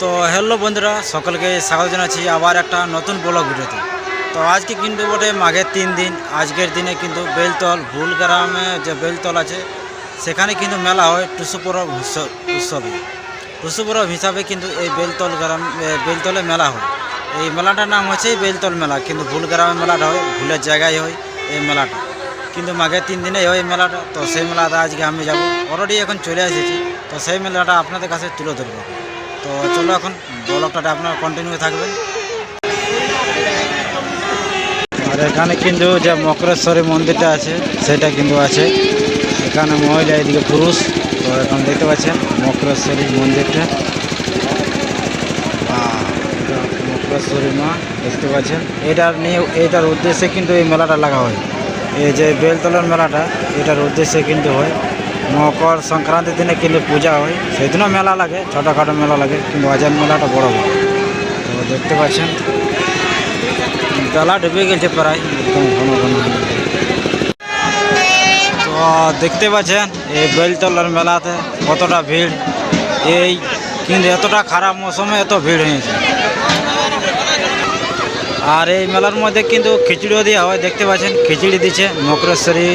তো হ্যালো বন্ধুরা, সকলকে স্বাগত জানাচ্ছি আবার একটা নতুন ব্লগ ভিডিওতে। তো আজকে কিন্তু বটে মাঘের তিন দিন, আজকের দিনে কিন্তু বেলতল, ভুল গ্রামে যে বেলতল আছে, সেখানে কিন্তু মেলা হয় টুসু পরব উৎস- উৎসবে। টুসু পরব হিসাবে কিন্তু এই বেলতল গ্রাম বেলতলে মেলা হয়। এই মেলাটার নাম হচ্ছে বেলতল মেলা, কিন্তু ভুল গ্রামে মেলাটা হয়, ভুলের জায়গায় হয় এই মেলাটা। কিন্তু মাঘের তিন দিনে হয় মেলাটা, তো সেই মেলাটা আজকে আমি যাব। অলরেডি এখন চলে এসেছি, তো সেই মেলাটা আপনাদের কাছে তুলে ধরবো। তো চলো এখন ব্লগটা আপনার কন্টিনিউ থাকবেন। আর এখানে কিন্তু যে মকরেশ্বরী মন্দিরটা আছে, সেটা কিন্তু আছে। এখানে মহিলা, এদিকে পুরুষ। তো এখন দেখতে পাচ্ছেন মকরেশ্বরী মন্দিরটা। মকরেশ্বরী মা, দেখতে পাচ্ছেন। এটার নিয়ে, এটার উদ্দেশ্যে কিন্তু এই মেলাটা লাগা হয়। এই যে বেলতলার মেলাটা, এটার উদ্দেশ্যে কিন্তু হয়। মকর সংক্রান্তির দিনে কিন্তু পূজা হয়। সেদিনও মেলা লাগে, ছোটোখাটো মেলা লাগে, কিন্তু আজান মেলাটা বড় বড়। তো দেখতে পাচ্ছেন বেলা ডুবে গেছে প্রায়, একদম ঘন ঘন। তো দেখতে পাচ্ছেন, এই বেলতলার মেলাতে কতটা ভিড়। এই কিন্তু এতটা খারাপ মৌসুমে এত ভিড় হয়েছে। আর এই মেলার মধ্যে কিন্তু খিচুড়িও দেওয়া হয়, দেখতে পাচ্ছেন, খিচুড়ি দিচ্ছে মকরেশ্বরী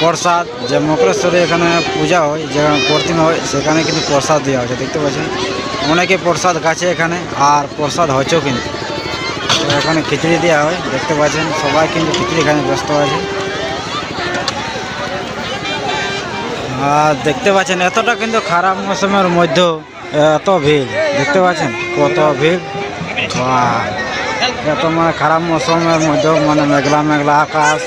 প্রসাদ, যে মকরেশ্বরী এখানে পূজা হয়, যে প্রতিমা হয়, সেখানে কিন্তু প্রসাদ দেওয়া হচ্ছে দেখতে পাচ্ছেন? অনেকে প্রসাদ গাছে এখানে, আর প্রসাদ হয়েছেও কিন্তু। এখানে খিচুড়ি দেওয়া হয়, দেখতে পাচ্ছেন? সবাই কিন্তু খিচুড়ি খানে ব্যস্ত আছে আর দেখতে পাচ্ছেন, এতটা কিন্তু খারাপ মৌসুমের মধ্যেও এত ভিড়, দেখতে পাচ্ছেন? কত ভিড়। বাহ! এত মানে খারাপ মৌসুমের মধ্যেও মানে মেঘলা মেঘলা আকাশ।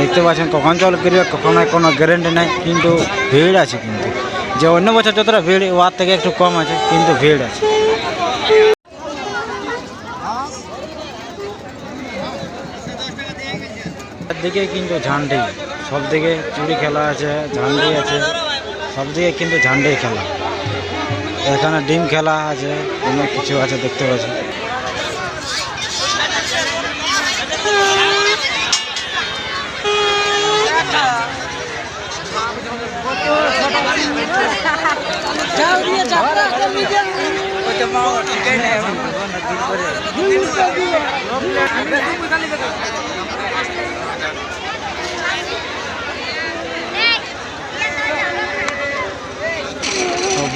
দেখতে পাচ্ছেন, কখন জল করবে কখন কোনো গ্যারেন্টি নেই, কিন্তু ভিড় আছে কিন্তু। যে অন্য বছর যতটা ভিড় ওর থেকে একটু কম আছে, কিন্তু ভিড় আছে। দিকে কিন্তু ঝান্ডি সব দিকে চুরি খেলা আছে, ঝান্ডি আছে সব দিকে কিন্তু ঝান্ডি খেলা। এখানে ডিম খেলা আছে, অনেক কিছু আছে দেখতে পাচ্ছি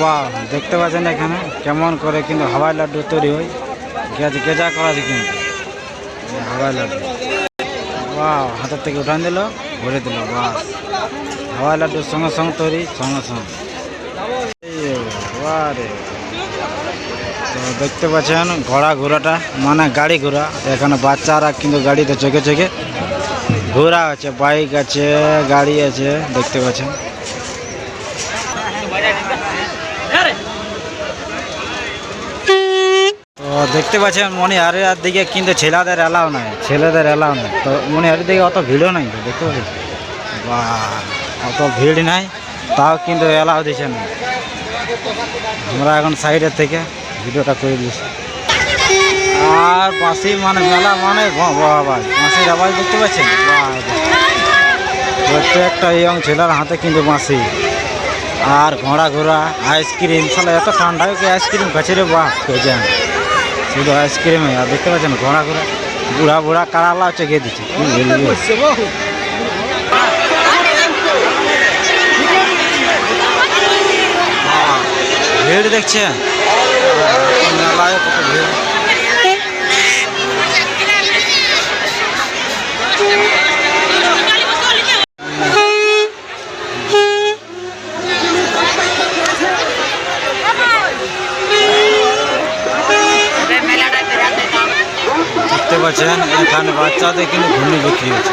বাহ, দেখতে পাচ্ছেন এখানে কেমন করে কিন্তু হাওয়াই লাড্ডু তৈরি হয়। গেজ গেজা করা আছে কিন্তু। হাওয়াই লাড্ডু। বাহ, হাতের থেকে উঠান দিল, ভরে দিল বাস হাওয়াই লাড্ডুর সঙ্গে সঙ্গে তৈরি, সঙ্গে সঙ্গে। রে। দেখতে পাচ্ছেন ঘোড়া ঘোড়াটা মানে গাড়ি ঘোড়া। এখানে বাচ্চারা কিন্তু গাড়িতে চোখে চোখে ঘোড়া আছে, বাইক আছে, গাড়ি আছে, দেখতে পাচ্ছেন। দেখতে পাচ্ছেন মণিহারের দিকে কিন্তু ছেলেদের এলাও নাই, ছেলেদের এলাও নাই। তো মণিহারের দিকে অত ভিড়ও নাই, দেখতে পাচ্ছেন? বা, অত ভিড় নাই, তাও কিন্তু এলাও দিচ্ছে না। আমরা এখন সাইডের থেকে ভিডিওটা করে দিচ্ছি আর বাঁশি মানে মেলা মানে বাঁশির আওয়াজ দেখতে পাচ্ছেন। প্রত্যেকটা ইয়ং ছেলের হাতে কিন্তু বাঁশি। আর ঘোড়া ঘোড়া আইসক্রিম সালে এত ঠান্ডা কি আইসক্রিম খাচ্ছে রে, বাহ খেয়েছেন শুধু আইসক্রিমে আর দেখতে পাচ্ছেন ঘোড়া ঘোড়া? বুড়া বুড়া কারালা চেকে দিচ্ছে। ভিড় দেখছেন? মেলায় কত দেখতে পাচ্ছেন, এখানে বাচ্চাদের কিন্তু ঘুমি বিক্রি হচ্ছে।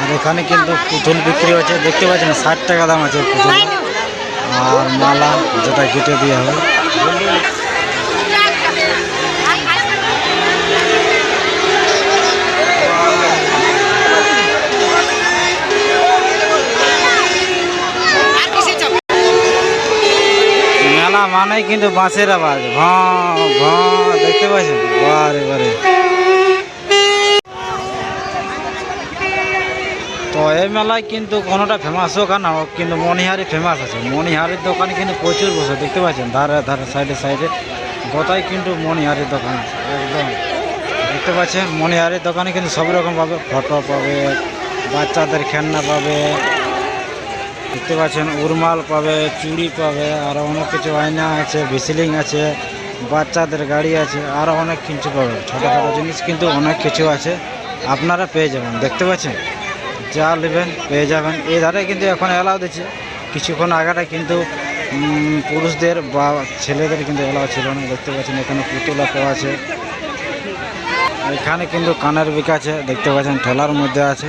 আর এখানে কিন্তু পুতুল বিক্রি হচ্ছে। দেখতে পাচ্ছেন, ষাট টাকা দাম আছে পুতুল আর মালা যেটা কেটে দেওয়া হয় মানে কিন্তু বাঁশের আওয়াজ। ঘ ঘ দেখতে পাচ্ছেন? বারে বারে তো এই মেলায় কিন্তু কোনোটা ফেমাস হোক না হোক, কিন্তু মণিহারি ফেমাস আছে। মণিহারির দোকানে কিন্তু প্রচুর বসে দেখতে পাচ্ছেন? ধারে ধারে সাইডে সাইডে গোটাই কিন্তু মণিহারির দোকান আছে, একদম। দেখতে পাচ্ছেন? মণিহারির দোকানে কিন্তু সব রকম পাবে। ফটো পাবে, বাচ্চাদের খেলনা পাবে। দেখতে পাচ্ছেন? উরমাল পাবে, চুড়ি পাবে আরও অনেক কিছু আয়না আছে, ভিসিলিং আছে, বাচ্চাদের গাড়ি আছে আরও অনেক কিছু পাবে। ছোটো ছোটো জিনিস কিন্তু অনেক কিছু আছে, আপনারা পেয়ে যাবেন, দেখতে পাচ্ছেন? যা নেবেন, পেয়ে যাবেন। এই ধারে কিন্তু এখন এলাও দিচ্ছে। কিছুক্ষণ আগাটা কিন্তু পুরুষদের বা ছেলেদের কিন্তু এলাও ছিল না। দেখতে পাচ্ছেন, এখানে পুতুলা পাওয়া আছে। এখানে কিন্তু কানের বিক আছে। দেখতে পাচ্ছেন, ঠেলার মধ্যে আছে।